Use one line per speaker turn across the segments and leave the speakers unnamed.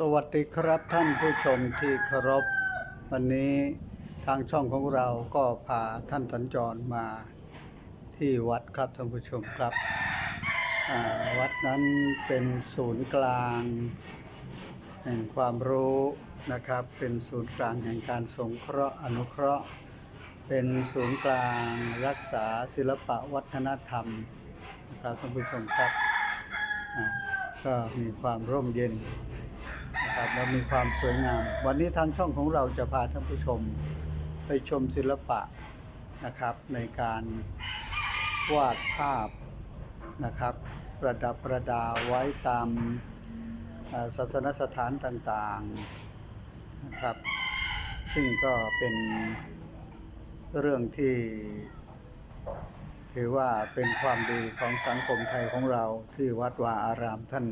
สวัสดีครับท่านผู้ชมที่เคารพ วันนี้ทางช่องของเราก็พาท่านสัญจรมาที่วัดครับท่านผู้ชมครับ วัดนั้นเป็นศูนย์กลางแห่งความรู้นะครับ เป็นศูนย์กลางแห่งการสงเคราะห์อนุเคราะห์ เป็นศูนย์กลางรักษาศิลปะวัฒนธรรมนะครับท่านผู้ชมครับก็มีความร่มเย็น ครับแล้วมีความสวยงาม วันนี้ทางช่องของเราจะพาท่านผู้ชมไปชมศิลปะนะครับ ในการวาดภาพนะครับ ประดับประดาไว้ตามศาสนสถานต่างๆนะครับ ซึ่งก็เป็นเรื่องที่ถือว่าเป็นความดีของสังคมไทยของเราที่วัดวาอารามท่าน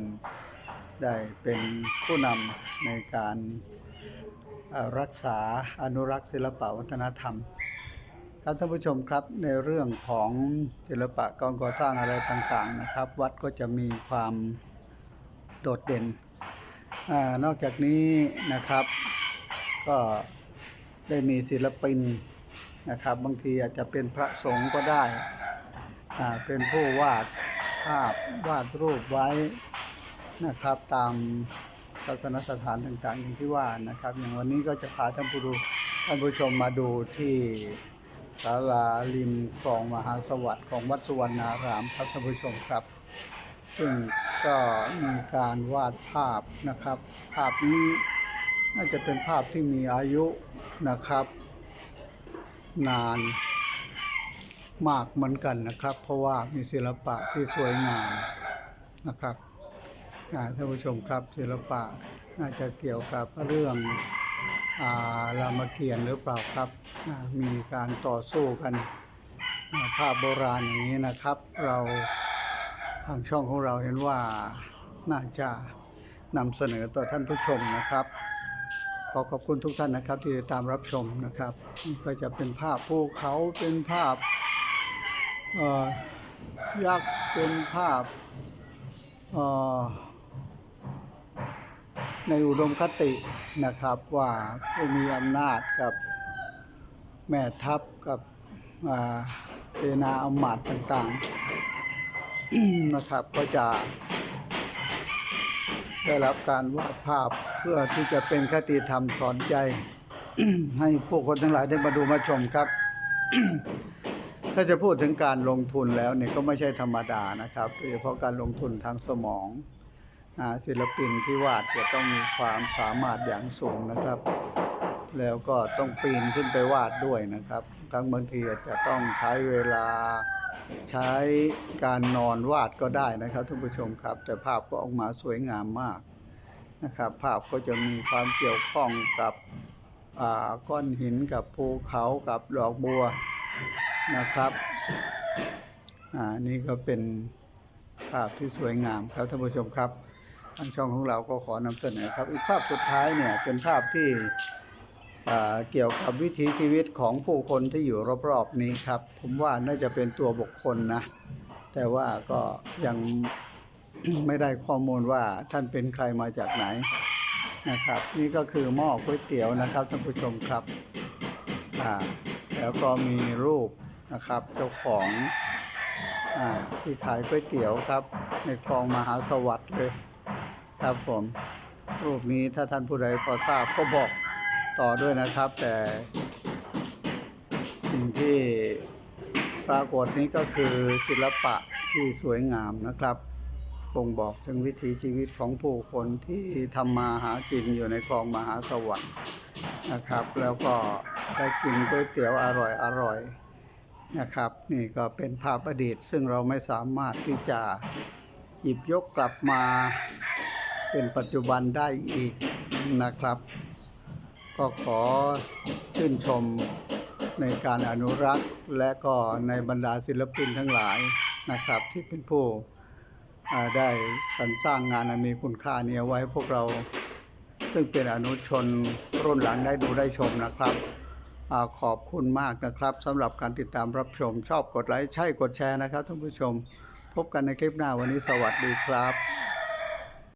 ได้เป็นผู้นำในการรักษาอนุรักษ์ศิลปะวัฒนธรรม ครับท่านผู้ชมครับในเรื่องของศิลปะการก่อสร้างอะไรต่างๆนะครับ วัดก็จะมีความโดดเด่นอนอกจากนี้นะครับก็ได้มีศิลปินนะครับบางทีอาจจะเป็นพระสงฆ์ก็ได้เป็นผู้วาดภาพวาดรูปไว้ นะครับตามศาสนสถานต่างๆอย่างที่ว่านะครับ อย่างวันนี้ก็จะพาท่านผู้ดูท่านผู้ชมมาดูที่ศาลาริมคลองมหาสวัสดิ์ของวัดสุวรรณารามครับท่านผู้ชมครับ ซึ่งก็มีการวาดภาพนะครับ ภาพนี้น่าจะเป็นภาพที่มีอายุนะครับ นานมากเหมือนกันนะครับ เพราะว่ามีศิลปะที่สวยงามนะครับ ท่านผู้ชมครับศิลปะน่าจะเกี่ยวกับเรื่องอารามเกียรติ์หรือเปล่าครับ มีการต่อสู้กันภาพโบราณอย่างนี้นะครับ เราทางช่องของเราเห็นว่าน่าจะนำเสนอต่อท่านผู้ชมนะครับ ขอขอบคุณทุกท่านนะครับที่ติดตามรับชมนะครับก็จะเป็นภาพภูเขาเป็นภาพยักษ์เป็นภาพ ในอุดมคตินะครับว่าผู้มีอำนาจกับแม่ทัพกับเสนาอำมาตย์ต่างๆนะครับก็จะได้รับการวาดภาพเพื่อที่จะเป็นคติธรรมสอนใจ ให้ผู้คนทั้งหลายได้มาดูมาชมครับ ถ้าจะพูดถึงการลงทุนแล้วเนี่ยก็ไม่ใช่ธรรมดานะครับโดยเฉพาะการลงทุนทางสมอง ศิลปินที่วาดจะต้องมีความสามารถอย่างสูงนะครับ แล้วก็ต้องปีนขึ้นไปวาดด้วยนะครับครั้งบางทีอาจจะต้องใช้เวลาใช้การนอนวาดก็ได้นะครับท่านผู้ชมครับ แต่ภาพก็ออกมาสวยงามมากนะครับ ภาพก็จะมีความเกี่ยวข้องกับอ่าก้อนหินกับภูเขากับดอกบัวนะครับอ่านี่ก็เป็นภาพที่สวยงามครับท่านผู้ชมครับ ทางช่องของเราก็ขอนำเสนอครับ อีกภาพสุดท้ายเนี่ยเป็นภาพที่เกี่ยวกับวิถีชีวิตของผู้คนที่อยู่รอบๆนี้ครับ ผมว่าน่าจะเป็นตัวบุคคลนะ แต่ว่าก็ยังไม่ได้ข้อมูลว่าท่านเป็นใครมาจากไหนนะครับ นี่ก็คือหม้อก๋วยเตี๋ยวนะครับท่านผู้ชมครับอ่าแล้วก็มีรูปนะครับเจ้าของอ่าที่ขายก๋วยเตี๋ยวครับ ในคลองมหาสวัสดิ์เลย ครับผมรูปนี้ถ้าท่านผู้ใดพอทราบก็บอกต่อด้วยนะครับ แต่สิ่งที่ปรากฏนี้ก็คือศิลปะที่สวยงามนะครับบ่งบอกถึงวิถีชีวิตของผู้คนที่ทำมาหากินอยู่ในคลองมหาสวัสดิ์นะครับ แล้วก็ได้กินก๋วยเตี๋ยวอร่อยอร่อยนะครับ นี่ก็เป็นภาพอดีตซึ่งเราไม่สามารถที่จะหยิบยกกลับมา เป็นปัจจุบันได้อีกนะครับ ก็ขอชื่นชมในการอนุรักษ์ และก็ในบรรดาศิลปินทั้งหลายนะครับ ที่เป็นผู้ได้สรรสร้างงานอันมีคุณค่านี้ไว้พวกเราซึ่งเป็นอนุชนรุ่นหลังได้ดูได้ชมนะครับอขอบคุณมากนะครับสำหรับการติดตามรับชมชอบกดไลค์ใช่กดแชร์นะครับท่านผู้ชม พบกันในคลิปหน้าวันนี้สวัสดีครับ